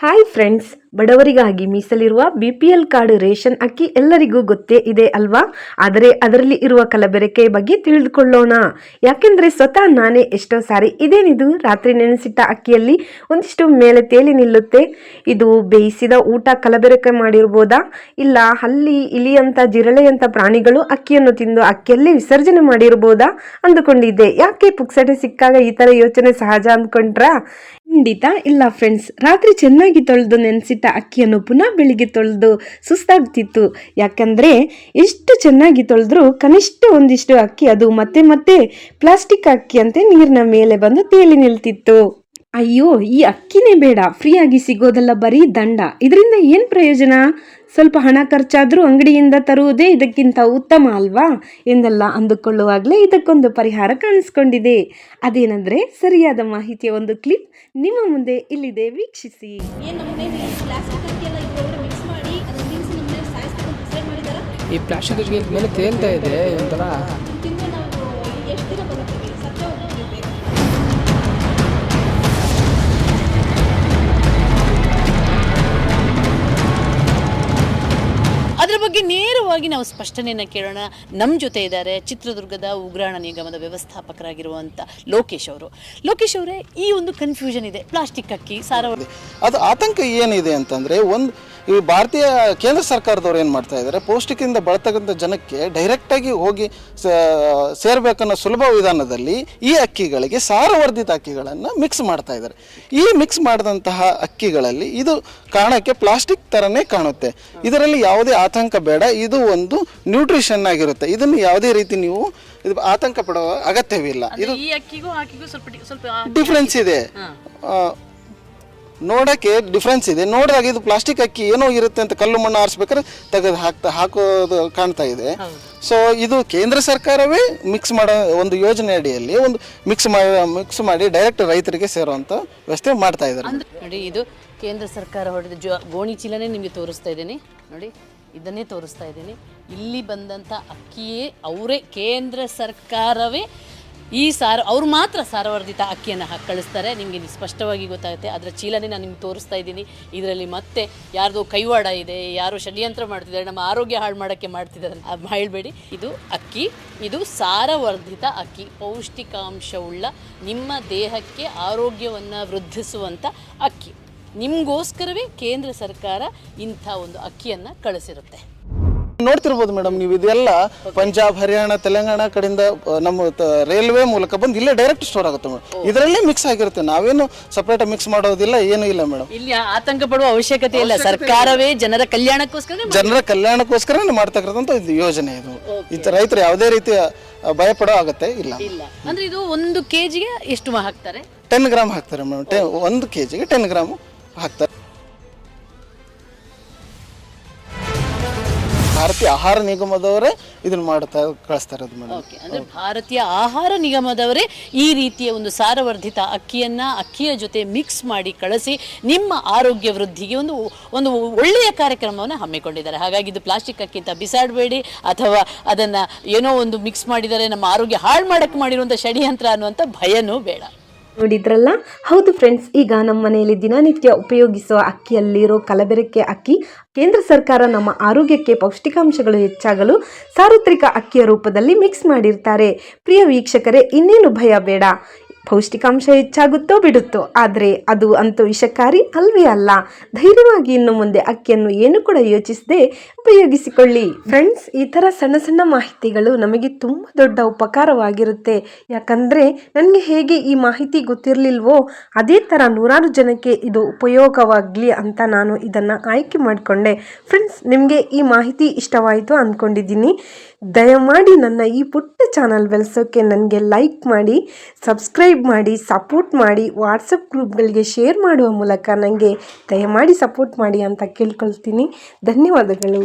Hi friends ಬಡವರಿಗಾಗಿ ಮೀಸಲಿರುವ B P L card ration ಅಕ್ಕಿ ಎಲ್ಲರಿಗೂ ಗೊತ್ತೇ ಇದೆ ಅಲ್ವಾ? ಆದರೆ ಅದರಲ್ಲಿ ಇರುವ ಕಲಬೆರಕೆ ಬಗ್ಗೆ ತಿಳಿದುಕೊಳ್ಳೋಣ. ಯಾಕೆಂದರೆ ಸ್ವತಃ ನಾನೇ ಎಷ್ಟೋ ಸಾರಿ ಇದೇನಿದು? ರಾತ್ರಿ ನೆನೆಸಿಟ್ಟ ಅಕ್ಕಿಯಲ್ಲಿ ಒಂದಿಷ್ಟು ಮೇಲೆ ತೇಲಿ ನಿಲ್ಲುತ್ತೆ. ಇದು ಬೇಯಿಸಿದ ಊಟ ಕಲಬೆರಕೆ ಮಾಡಿರ್ಬೋದಾ? ಇಲ್ಲ, ಹಲ್ಲಿ ಇಲಿಯಂಥ ಜಿರಳೆಯಂಥ ಪ್ರಾಣಿಗಳು ಅಕ್ಕಿಯನ್ನು ತಿಂದು ಅಕ್ಕಿಯಲ್ಲಿ ವಿಸರ್ಜನೆ ಮಾಡಿರ್ಬೋದಾ? ಅಂದುಕೊಂಡಿದ್ದೆ. ಯಾಕೆ ಪುಕ್ಸಟೆ ಸಿಕ್ಕಾಗ ಈ ಥರ ಯೋಚನೆ ಸಹಜ ಅಂದ್ಕೊಂಡ್ರಾ? ಖಂಡಿತ. ಇಲ್ಲ ಫ್ರೆಂಡ್ಸ್ ರಾತ್ರಿ ಚೆನ್ನಾಗಿ ತೊಳೆದು ನೆನೆಸಿಟ್ಟ ಅಕ್ಕಿಯನ್ನು ಪುನಃ ಬೆಳಿಗ್ಗೆ ತೊಳೆದು ಸುಸ್ತಾಗ್ತಿತ್ತು. ಯಾಕಂದರೆ ಎಷ್ಟು ಚೆನ್ನಾಗಿ ತೊಳೆದ್ರೂ ಕನಿಷ್ಠ ಒಂದಿಷ್ಟು ಅಕ್ಕಿ, ಅದು ಮತ್ತೆ ಮತ್ತೆ ಪ್ಲಾಸ್ಟಿಕ್ ಅಕ್ಕಿಯಂತೆ ನೀರಿನ ಮೇಲೆ ಬಂದು ತೇಲಿ ನಿಲ್ತಿತ್ತು. ಅಯ್ಯೋ, ಈ ಅಕ್ಕಿನೇ ಬೇಡ. ಫ್ರೀಯಾಗಿ ಸಿಗೋದಲ್ಲ ಬರೀ ದಂಡ. ಇದರಿಂದ ಏನು ಪ್ರಯೋಜನ? ಸ್ವಲ್ಪ ಹಣ ಖರ್ಚಾದರೂ ಅಂಗಡಿಯಿಂದ ತರುವುದೇ ಇದಕ್ಕಿಂತ ಉತ್ತಮ ಅಲ್ವಾ? ಎಂದೆಲ್ಲ ಅಂದುಕೊಳ್ಳುವಾಗಲೇ ಇದಕ್ಕೊಂದು ಪರಿಹಾರ ಕಾಣಿಸ್ಕೊಂಡಿದೆ. ಅದೇನೆಂದರೆ ಸರಿಯಾದ ಮಾಹಿತಿಯ ಒಂದು ಕ್ಲಿಪ್ ನಿಮ್ಮ ಮುಂದೆ ಇಲ್ಲಿದೆ ವೀಕ್ಷಿಸಿ. ಈ ಪ್ಲಾಸ್ಟಿಕ್ ಅಕ್ಕಿ ಮೇಲೆ ತೇಲ್ತಾ ಇದೆ ಒಂಥರ. ಬಗ್ಗೆ ನೇರವಾಗಿ ನಾವು ಸ್ಪಷ್ಟನೆಯನ್ನು ಕೇಳೋಣ. ನಮ್ಮ ಜೊತೆ ಇದ್ದಾರೆ ಚಿತ್ರದುರ್ಗದ ಉಗ್ರಾಣ ನಿಗಮದ ವ್ಯವಸ್ಥಾಪಕರಾಗಿರುವಂಥ ಲೋಕೇಶ್ ಅವರು. ಲೋಕೇಶ್ ಅವರೇ, ಈ ಒಂದು ಕನ್ಫ್ಯೂಷನ್ ಇದೆ. ಪ್ಲಾಸ್ಟಿಕ್ ಅಕ್ಕಿ ಸಾರ ಅದು ಆತಂಕ ಏನಿದೆ ಅಂತಂದರೆ ಒಂದು ಈ ಭಾರತೀಯ ಕೇಂದ್ರ ಸರ್ಕಾರದವ್ರು ಏನು ಮಾಡ್ತಾ ಇದ್ದಾರೆ, ಪೌಷ್ಟಿಕದಿಂದ ಬಳತಕ್ಕಂಥ ಜನಕ್ಕೆ ಡೈರೆಕ್ಟಾಗಿ ಹೋಗಿ ಸೇರ್ಬೇಕನ್ನ ಸುಲಭ ವಿಧಾನದಲ್ಲಿ ಈ ಅಕ್ಕಿಗಳಿಗೆ ಸಾರವರ್ಧಿತ ಅಕ್ಕಿಗಳನ್ನು ಮಿಕ್ಸ್ ಮಾಡ್ತಾ ಇದ್ದಾರೆ. ಈ ಮಿಕ್ಸ್ ಮಾಡಿದಂತಹ ಅಕ್ಕಿಗಳಲ್ಲಿ ಇದು ಕಾಣಕ್ಕೆ ಪ್ಲಾಸ್ಟಿಕ್ ಥರನೇ ಕಾಣುತ್ತೆ. ಇದರಲ್ಲಿ ಯಾವುದೇ ಆತಂಕ ಬೇಡ ಇದು ಒಂದು ನ್ಯೂಟ್ರಿಷನ್ ಆಗಿರುತ್ತೆ. ಇದನ್ನು ಯಾವುದೇ ರೀತಿ ನೀವು ಇದು ಆತಂಕ ಪಡುವ ಅಗತ್ಯವಿಲ್ಲ. ಇದು ಈ ಅಕ್ಕಿಗೂ ಅಕ್ಕಿಗೂ ಸ್ವಲ್ಪ ಸ್ವಲ್ಪ ಡಿಫ್ರೆನ್ಸ್ ಇದೆ. ನೋಡಕ್ಕೆ ಡಿಫ್ರೆನ್ಸ್ ಇದೆ. ನೋಡಿದಾಗ ಇದು ಪ್ಲಾಸ್ಟಿಕ್ ಅಕ್ಕಿ ಏನೋ ಇರುತ್ತೆ ಅಂತ ಕಲ್ಲು ಮಣ್ಣು ಆರಿಸ್ಬೇಕಾದ್ರೆ ತೆಗೆದು ಹಾಕ್ತಾ ಹಾಕೋದು ಕಾಣ್ತಾ ಇದೆ. ಸೊ ಇದು ಕೇಂದ್ರ ಸರ್ಕಾರವೇ ಮಿಕ್ಸ್ ಮಾಡೋ ಒಂದು ಯೋಜನೆ ಅಡಿಯಲ್ಲಿ ಒಂದು ಮಿಕ್ಸ್ ಮಾಡಿ ಮಿಕ್ಸ್ ಮಾಡಿ ಡೈರೆಕ್ಟ್ ರೈತರಿಗೆ ಸೇರುವಂಥ ವ್ಯವಸ್ಥೆ ಮಾಡ್ತಾ ಇದ್ದಾರೆ. ನೋಡಿ ಇದು ಕೇಂದ್ರ ಸರ್ಕಾರ ಹೊಡೆದ ಜೋ, ಗೋಣಿ ಚೀಲನೇ ನಿಮಗೆ ತೋರಿಸ್ತಾ ಇದ್ದೀನಿ. ನೋಡಿ, ಇದನ್ನೇ ತೋರಿಸ್ತಾ ಇದ್ದೀನಿ. ಇಲ್ಲಿ ಬಂದಂಥ ಅಕ್ಕಿಯೇ ಅವರೇ, ಕೇಂದ್ರ ಸರ್ಕಾರವೇ ಈ ಸಾರ, ಅವ್ರು ಮಾತ್ರ ಸಾರವರ್ಧಿತ ಅಕ್ಕಿಯನ್ನು ಹಾಕಿ, ಕಳಿಸ್ತಾರೆ. ನಿಮಗೆ ಸ್ಪಷ್ಟವಾಗಿ ಗೊತ್ತಾಗುತ್ತೆ. ಅದರ ಚೀಲನೇ ನಾನು ನಿಮ್ಗೆ ತೋರಿಸ್ತಾ ಇದ್ದೀನಿ. ಇದರಲ್ಲಿ ಮತ್ತೆ ಯಾರ್ದೋ ಕೈವಾಡ ಇದೆ, ಯಾರು ಷಡ್ಯಂತ್ರ ಮಾಡ್ತಿದ್ದಾರೆ, ನಮ್ಮ ಆರೋಗ್ಯ ಹಾಳು ಮಾಡೋಕ್ಕೆ ಮಾಡ್ತಿದ್ದಾರೆ ಹೇಳಬೇಡಿ. ಇದು ಅಕ್ಕಿ, ಇದು ಸಾರವರ್ಧಿತ ಅಕ್ಕಿ ಪೌಷ್ಟಿಕಾಂಶವುಳ್ಳ ನಿಮ್ಮ ದೇಹಕ್ಕೆ ಆರೋಗ್ಯವನ್ನು ವೃದ್ಧಿಸುವಂಥ ಅಕ್ಕಿ. ನಿಮಗೋಸ್ಕರವೇ ಕೇಂದ್ರ ಸರ್ಕಾರ ಇಂಥ ಒಂದು ಅಕ್ಕಿಯನ್ನು ಕಳಿಸಿರುತ್ತೆ. ನೋಡ್ತಿರ್ಬೋದು ಮೇಡಮ್ ನೀವು ಇದೆಲ್ಲ ಪಂಜಾಬ್ ಹರಿಯಾಣ ತೆಲಂಗಾಣ ಕಡೆಯಿಂದ ನಮ್ಮ ರೈಲ್ವೆ ಮೂಲಕ ಬಂದು ಇಲ್ಲೇ ಡೈರೆಕ್ಟ್ ಸ್ಟೋರ್ ಆಗುತ್ತೆ ಮೇಡಮ್. ಇದರಲ್ಲೇ ಮಿಕ್ಸ್ ಆಗಿರುತ್ತೆ. ನಾವೇನು ಸಪ್ರೇಟ್ ಮಿಕ್ಸ್ ಮಾಡೋದಿಲ್ಲ ಏನೂ ಇಲ್ಲ ಮೇಡಮ್. ಇಲ್ಲಿ ಆತಂಕ ಪಡುವ ಅವಶ್ಯಕತೆ ಇಲ್ಲ. ಸರ್ಕಾರವೇ ಜನರ ಕಲ್ಯಾಣಕ್ಕೋಸ್ಕರ ಜನರ ಕಲ್ಯಾಣಕ್ಕೋಸ್ಕರ ಮಾಡ್ತಕ್ಕಂಥ ಇದು ಯೋಜನೆ ಇದು. ಇದು ರೈತರು ಯಾವುದೇ ರೀತಿಯ ಭಯ ಪಡೋ ಅಗತ್ಯ ಇಲ್ಲ. ಇಲ್ಲ. ಅಂದ್ರೆ ಇದು ಒಂದು ಕೆಜಿಗೆ ಎಷ್ಟು ಹಾಕ್ತಾರೆ? ಟೆನ್ ಗ್ರಾಮ್ ಹಾಕ್ತಾರೆ ಮೇಡಮ್. ಒಂದು ಕೆಜಿಗೆ ಟೆನ್ ಗ್ರಾಮ್ ಹಾಕ್ತಾರೆ ಭಾರತೀಯ ಆಹಾರ ನಿಗಮದವರೇ ಇದನ್ನ ಮಾಡ್ತಾ ಕಳಿಸ್ತಾ ಇರೋದು ಮೇಡಮ್. ಅಂದ್ರೆ ಭಾರತೀಯ ಆಹಾರ ನಿಗಮದವರೇ ಈ ರೀತಿಯ ಒಂದು ಸಾರವರ್ಧಿತ ಅಕ್ಕಿಯನ್ನ ಅಕ್ಕಿಯ ಜೊತೆ ಮಿಕ್ಸ್ ಮಾಡಿ ಕಳಿಸಿ ನಿಮ್ಮ ಆರೋಗ್ಯ ವೃದ್ಧಿಗೆ ಒಂದು ಒಂದು ಒಳ್ಳೆಯ ಕಾರ್ಯಕ್ರಮವನ್ನು ಹಮ್ಮಿಕೊಂಡಿದ್ದಾರೆ. ಹಾಗಾಗಿ ಇದು ಪ್ಲಾಸ್ಟಿಕ್ ಅಕ್ಕಿಂತ ಬಿಸಾಡಬೇಡಿ ಅಥವಾ ಅದನ್ನ ಏನೋ ಒಂದು ಮಿಕ್ಸ್ ಮಾಡಿದರೆ ನಮ್ಮ ಆರೋಗ್ಯ ಹಾಳು ಮಾಡಕ್ಕೆ ಮಾಡಿರುವಂಥ ಷಡ್ಯಂತ್ರ ಅನ್ನುವಂಥ ಭಯನೂ ಬೇಡ. ನೋಡಿದ್ರಲ್ಲ? ಹೌದು ಫ್ರೆಂಡ್ಸ್ ಈಗ ನಮ್ಮ ಮನೆಯಲ್ಲಿ ದಿನನಿತ್ಯ ಉಪಯೋಗಿಸುವ ಅಕ್ಕಿಯಲ್ಲಿರೋ ಕಲಬೆರಕೆ ಅಕ್ಕಿ, ಕೇಂದ್ರ ಸರ್ಕಾರ ನಮ್ಮ ಆರೋಗ್ಯಕ್ಕೆ ಪೌಷ್ಟಿಕಾಂಶಗಳು ಹೆಚ್ಚಾಗಲು ಸಾರ್ವತ್ರಿಕ ಅಕ್ಕಿಯ ರೂಪದಲ್ಲಿ ಮಿಕ್ಸ್ ಮಾಡಿರ್ತಾರೆ. ಪ್ರಿಯ ವೀಕ್ಷಕರೇ, ಇನ್ನೇನು ಭಯ ಬೇಡ. ಪೌಷ್ಟಿಕಾಂಶ ಹೆಚ್ಚಾಗುತ್ತೋ ಬಿಡುತ್ತೋ, ಆದರೆ ಅದು ಅಂತೂ ವಿಷಕಾರಿ ಅಲ್ವೇ ಅಲ್ಲ. ಧೈರ್ಯವಾಗಿ ಇನ್ನು ಮುಂದೆ ಅಕ್ಕಿಯನ್ನು ಏನು ಕೂಡ ಯೋಚಿಸದೆ ಉಪಯೋಗಿಸಿಕೊಳ್ಳಿ. ಫ್ರೆಂಡ್ಸ್, ಈ ಥರ ಸಣ್ಣ ಸಣ್ಣ ಮಾಹಿತಿಗಳು ನಮಗೆ ತುಂಬ ದೊಡ್ಡ ಉಪಕಾರವಾಗಿರುತ್ತೆ. ಯಾಕಂದರೆ ನನಗೆ ಹೇಗೆ ಈ ಮಾಹಿತಿ ಗೊತ್ತಿರಲಿಲ್ವೋ, ಅದೇ ಥರ ನೂರಾರು ಜನಕ್ಕೆ ಇದು ಉಪಯೋಗವಾಗಲಿ ಅಂತ ನಾನು ಇದನ್ನು ಆಯ್ಕೆ ಮಾಡಿಕೊಂಡೆ. ಫ್ರೆಂಡ್ಸ್, ನಿಮಗೆ ಈ ಮಾಹಿತಿ ಇಷ್ಟವಾಯಿತು ಅಂದ್ಕೊಂಡಿದ್ದೀನಿ ದಯಮಾಡಿ ನನ್ನ ಈ ಪುಟ್ಟ ಚಾನಲ್ ಬೆಳೆಸೋಕ್ಕೆ ನನಗೆ ಲೈಕ್ ಮಾಡಿ ಸಬ್ಸ್ಕ್ರೈಬ್ ಮಾಡಿ ಸಪೋರ್ಟ್ ಮಾಡಿ ವಾಟ್ಸಪ್ ಗ್ರೂಪ್ಗಳಿಗೆ ಶೇರ್ ಮಾಡುವ ಮೂಲಕ ನನಗೆ ದಯಮಾಡಿ ಸಪೋರ್ಟ್ ಮಾಡಿ ಅಂತ ಕೇಳ್ಕೊಳ್ತೀನಿ. ಧನ್ಯವಾದಗಳು.